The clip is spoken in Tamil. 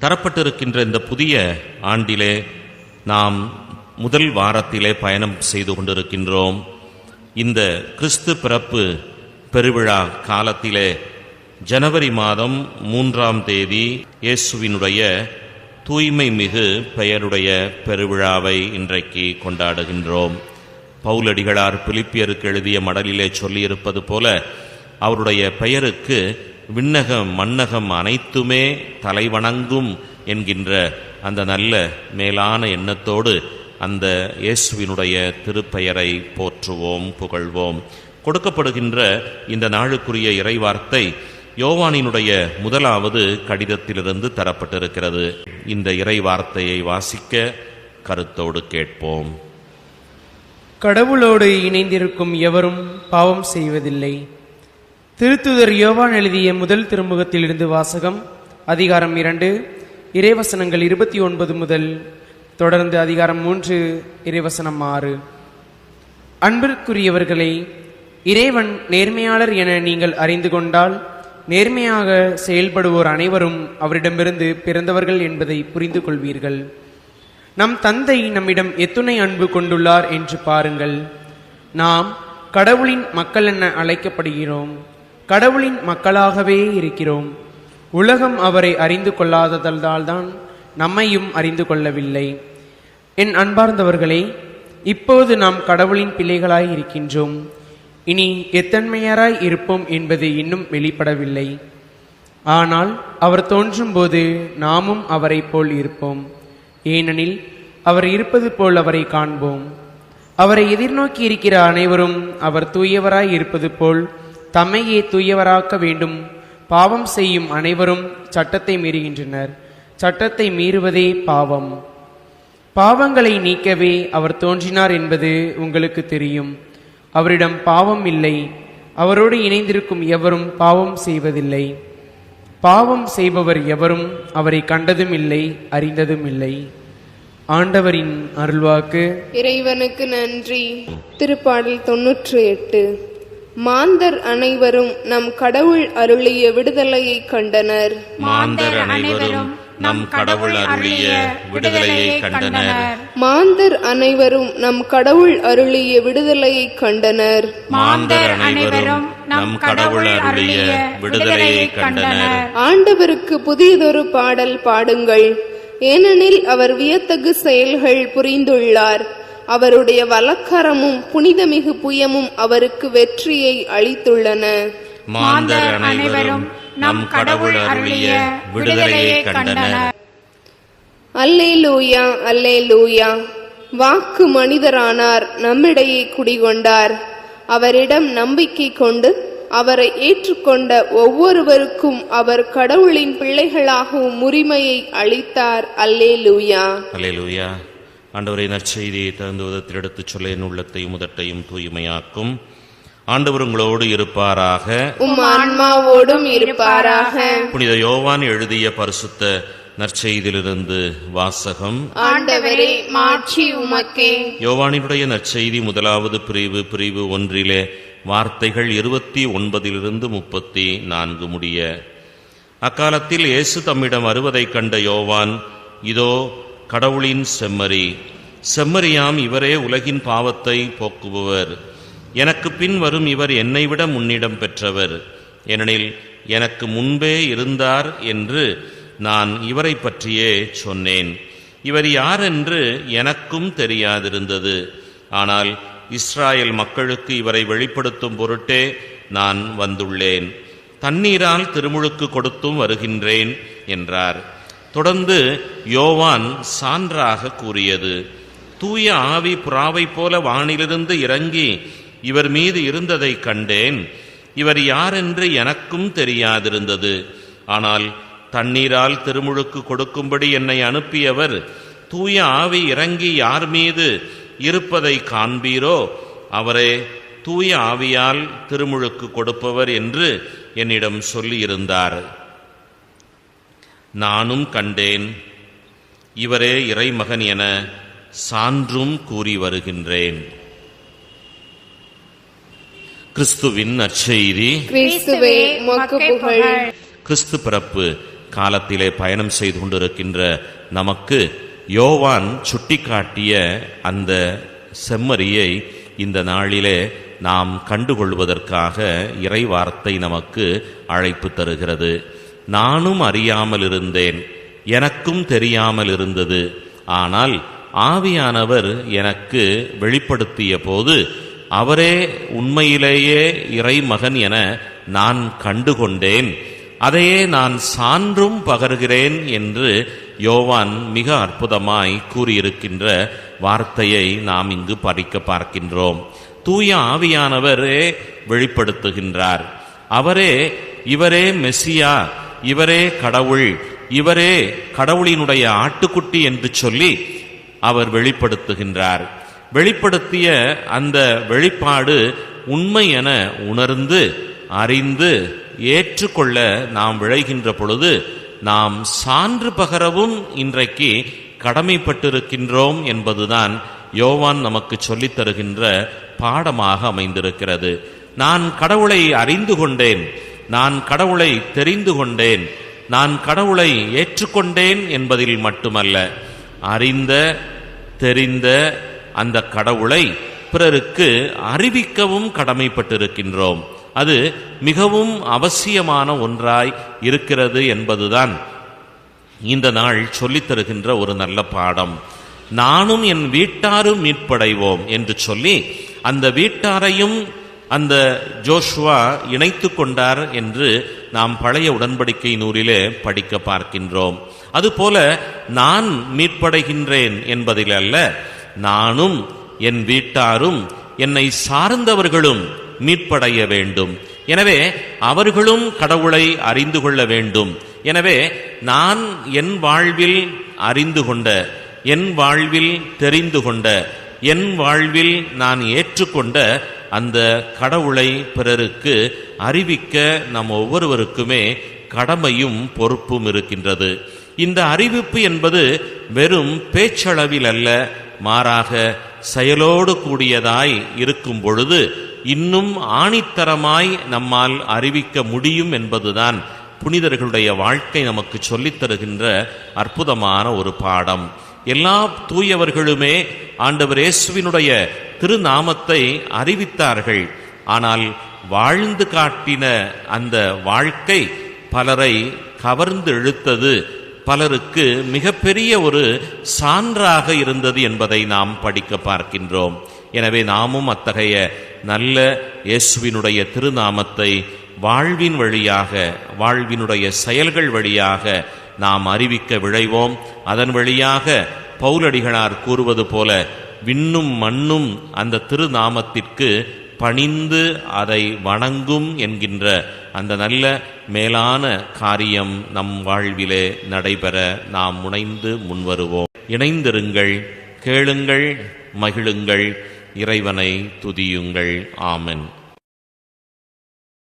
தரப்பட்டிருக்கின்ற இந்த புதிய ஆண்டிலே நாம் முதல் வாரத்திலே பயணம் செய்து கொண்டிருக்கின்றோம். இந்த கிறிஸ்து பிறப்பு பெருவிழா காலத்திலே ஜனவரி மாதம் மூன்றாம் தேதி இயேசுவினுடைய தூய்மை மிகு பெயருடைய பெருவிழாவை இன்றைக்கு கொண்டாடுகின்றோம். பவுலடிகளார் பிலிப்பியருக்கு எழுதிய மடலிலே சொல்லியிருப்பது போல அவருடைய பெயருக்கு விண்ணகம் மன்னகம் அனைத்துமே தலைவணங்கும் என்கின்ற அந்த நல்ல மேலான எண்ணத்தோடு அந்த இயேசுவினுடைய திருப்பெயரை போற்றுவோம் புகழ்வோம். கொடுக்கப்படுகின்ற இந்த நாளுக்குரிய இறைவார்த்தை யோவானினுடைய முதலாவது கடிதத்திலிருந்து தரப்பட்டிருக்கிறது. இந்த இறைவார்த்தையை வாசிக்க கருத்தோடு கேட்போம். கடவுளோடு இணைந்திருக்கும் எவரும் பாவம் செய்வதில்லை. திருத்துதர் யோவான் எழுதிய முதல் திருமுகத்திலிருந்து வாசகம் அதிகாரம் இரண்டு இறைவசனங்கள் இருபத்தி ஒன்பது முதல் தொடர்ந்து அதிகாரம் மூன்று இறைவசனம் ஆறு. அன்பிற்குரியவர்களே இறைவன் நேர்மையாளர் என நீங்கள் அறிந்து கொண்டால் நேர்மையாக செயல்படுவோர் அனைவரும் அவரிடமிருந்து பிறந்தவர்கள் என்பதை புரிந்து கொள்வீர்கள். நம் தந்தை நம்மிடம் எத்துணை அன்பு கொண்டுள்ளார் என்று பாருங்கள். நாம் கடவுளின் மக்கள் என அழைக்கப்படுகிறோம். கடவுளின் மக்களாகவே இருக்கிறோம். உலகம் அவரை அறிந்து கொள்ளாததால்தான் நம்மையும் அறிந்து கொள்ளவில்லை. என் அன்பார்ந்தவர்களே இப்போது நாம் கடவுளின் பிள்ளைகளாய் இருக்கின்றோம். இனி எத்தன்மையராய் இருப்போம் என்பது இன்னும் வெளிப்படவில்லை. ஆனால் அவர் தோன்றும்போது நாமும் அவரைப் போல் இருப்போம். ஏனெனில் அவர் இருப்பது போல் அவரை காண்போம். அவரை எதிர்நோக்கி இருக்கிற அனைவரும் அவர் தூயவராய் இருப்பது போல் தம்மையே தூயவராக்க வேண்டும். பாவம் செய்யும் அனைவரும் சட்டத்தை மீறுகின்றனர். சட்டத்தை மீறுவதே பாவம். பாவங்களை நீக்கவே அவர் தோன்றினார் என்பது உங்களுக்கு தெரியும். அவரிடம் பாவம் இல்லை. அவரோடு இணைந்திருக்கும் எவரும் பாவம் செய்வதில்லை. பாவம் செய்பவர் எவரும் அவரை கண்டதும் இல்லை அறிந்ததும் இல்லை. ஆண்டவரின் அருள்வாக்கு. இறைவனுக்கு நன்றி. திருப்பாடல் தொன்னூற்று எட்டு. மாந்தர் அனைவரும் நம் கடவுள் அருளிய விடுதலையை கண்டனர். மாந்தர் அனைவரும் நம் கடவுள் அருளிய விடுதலையை கண்டனர். மாந்தர் அனைவரும் நம் கடவுள் அருளிய விடுதலையை கண்டனர். மாந்தர் அனைவரும் நம் கடவுள் அருளிய விடுதலையை கண்டனர். ஆண்டவருக்கு புதியதொரு பாடல் பாடுங்கள். ஏனெனில் அவர் வியத்தகு செயல்கள் புரிந்துள்ளார். அவருடைய வலக்கரமும் புனிதமிகு புயமும் அவருக்கு வெற்றியை அளித்துள்ளன. மாந்தர் அனைவரும் நம் கடவுள் அருளிய விடுதலையை கண்டனர். அல்லேலூயா அல்லேலூயா. வாக்கு மனிதரானார் நம்மிடையே குடிகொண்டார். அவரிடம் நம்பிக்கை கொண்டு அவரை ஏற்றுக்கொண்ட ஒவ்வொருவருக்கும் அவர் கடவுளின் பிள்ளைகளாகவும் உரிமையை அளித்தார். அல்லேலூயா. அல்லேலூயா. ஆண்டவரை நற்செய்தியை தகுந்த விதத்தில் எடுத்துச் சொல்ல என் உள்ளத்தையும் முதட்டையும் தூய்மையாக்கும். ஆண்டவர் உங்களோடு இருப்பாராக. உம் ஆன்மாவோடும் இருப்பாராக. புனித யோவான் எழுதிய பரிசுத்த நற்செய்தியிலிருந்து வாசகம். ஆண்டவரே மாட்சி உமக்கே. யோவானினுடைய நற்செய்தி முதலாவது பிரிவு பிரிவு ஒன்றிலே வார்த்தைகள் இருபத்தி ஒன்பதிலிருந்து முப்பத்தி நான்கு முடிய. அக்காலத்தில் இயேசு தம்மிடம் வருவதைக் கண்ட யோவான் இதோ கடவுளின் செம்மறி. செம்மறியாம் இவரே உலகின் பாவத்தை போக்குபவர். எனக்கு பின் வரும் இவர் என்னை விட முன்னிடம் பெற்றவர். ஏனெனில் எனக்கு முன்பே இருந்தார் என்று நான் இவரை பற்றியே சொன்னேன். இவர் யார் என்று எனக்கும் தெரியாதிருந்தது. ஆனால் இஸ்ராயல் மக்களுக்கு இவரை வெளிப்படுத்தும் பொருட்டே நான் வந்துள்ளேன். தண்ணீரால் திருமுழுக்கு கொடுத்தும் வருகின்றேன் என்றார். தொடர்ந்து யோவான் சான்றாக கூறியது. தூய ஆவி புறாவைப் போல வானிலிருந்து இறங்கி இவர் மீது இருந்ததைக் கண்டேன். இவர் யாரென்று எனக்கும் தெரியாதிருந்தது. ஆனால் தண்ணீரால் திருமுழுக்கு கொடுக்கும்படி என்னை அனுப்பியவர் தூய ஆவி இறங்கி யார் மீது இருப்பதை காண்பீரோ? அவரே தூய ஆவியால் திருமுழுக்கு கொடுப்பவர் என்று என்னிடம் சொல்லியிருந்தார். நானும் கண்டேன். இவரே இறைமகன் என சான்றும் கூறி வருகின்றேன். கிறிஸ்துவின் நற்செய்தி. கிறிஸ்து பிறப்பு காலத்திலே பயணம் செய்து கொண்டிருக்கின்ற நமக்கு யோவான் சுட்டிக்காட்டிய அந்த செம்மறியை இந்த நாளிலே நாம் கண்டுகொள்வதற்காக இறை வார்த்தை நமக்கு அழைப்பு தருகிறது. நானும் அறியாமல் இருந்தேன் எனக்கும் தெரியாமல் இருந்தது ஆனால் ஆவியானவர் எனக்கு வெளிப்படுத்திய போது அவரே உண்மையிலேயே இறைமகன் என நான் கண்டுகொண்டேன். அதையே நான் சான்றும் பகர்கிறேன் என்று யோவான் மிக அற்புதமாய் கூறியிருக்கின்ற வார்த்தையை நாம் இங்கு படிக்க பார்க்கின்றோம். தூய ஆவியானவரே வெளிப்படுத்துகின்றார். அவரே இவரே மெஸ்ஸியா இவரே கடவுள் இவரே கடவுளினுடைய ஆட்டுக்குட்டி என்று சொல்லி அவர் வெளிப்படுத்துகின்றார். வெளிப்படுத்திய அந்த வெளிப்பாடு உண்மை என உணர்ந்து அறிந்து ஏற்றுக்கொள்ள நாம் விளைகின்ற பொழுது நாம் சான்று பகரவும் இன்றைக்கு கடமைப்பட்டிருக்கின்றோம் என்பதுதான் யோவான் நமக்கு சொல்லித் தருகின்ற பாடமாக அமைந்திருக்கிறது. நான் கடவுளை அறிந்து கொண்டேன். நான் கடவுளை தெரிந்து கொண்டேன். நான் கடவுளை ஏற்றுக்கொண்டேன் என்பதில் மட்டுமல்ல. அறிந்த தெரிந்த அந்த கடவுளை பிறருக்கு அறிவிக்கவும் கடமைப்பட்டிருக்கின்றோம். அது மிகவும் அவசியமான ஒன்றாய் இருக்கிறது என்பதுதான் இந்த நாள் சொல்லித் தருகின்ற ஒரு நல்ல பாடம். நானும் என் வீட்டாரும் மீட்படைவோம் என்று சொல்லி அந்த வீட்டாரையும் அந்த ஜோஷுவா இணைத்து கொண்டார் என்று நாம் பழைய உடன்படிக்கை நூலிலே படிக்க பார்க்கின்றோம். அதுபோல நான் மீட்படைகின்றேன் என்பதில் அல்ல நானும் என் வீட்டாரும் என்னை சார்ந்தவர்களும் மீட்படைய வேண்டும். எனவே அவர்களும் கடவுளை அறிந்து கொள்ள வேண்டும். எனவே நான் என் வாழ்வில் அறிந்து கொண்ட என் வாழ்வில் தெரிந்து கொண்ட என் வாழ்வில் நான் ஏற்றுக்கொண்ட அந்த கடவுளை பிறருக்கு அறிவிக்க நம் ஒவ்வொருவருக்குமே கடமையும் பொறுப்பும் இருக்கின்றது. இந்த அறிவிப்பு என்பது வெறும் பேச்சளவில் அல்ல மாறாக செயலோடு கூடியதாய் இருக்கும் பொழுது இன்னும் ஆணித்தரமாய் நம்மால் அறிவிக்க முடியும் என்பதுதான் புனிதர்களுடைய வாழ்க்கை நமக்கு சொல்லித் தருகின்ற அற்புதமான ஒரு பாடம். எல்லா தூயவர்களுமே ஆண்டவர் இயேசுவினுடைய திருநாமத்தை அறிவித்தார்கள். ஆனால் வாழ்ந்து காட்டின அந்த வாழ்க்கை பலரை கவர்ந்து இழுத்தது. பலருக்கு மிகப்பெரிய ஒரு சான்றாக இருந்தது என்பதை நாம் படிக்க பார்க்கின்றோம். எனவே நாமும் அத்தகைய நல்ல இயேசுவினுடைய திருநாமத்தை வாழ்வின் வழியாக வாழ்வினுடைய செயல்கள் வழியாக நாம் அறிவிக்க விழைவோம். அதன் வழியாக பௌரடிகளார் கூறுவது போல விண்ணும் மண்ணும் அந்த திருநாமத்திற்கு பணிந்து அதை வணங்கும் என்கின்ற அந்த நல்ல மேலான காரியம் நம் வாழ்விலே நடைபெற நாம் முனைந்து முன்வருவோம். இணைந்திருங்கள் கேளுங்கள் மகிழுங்கள் இறைவனை துதியுங்கள். ஆமன்.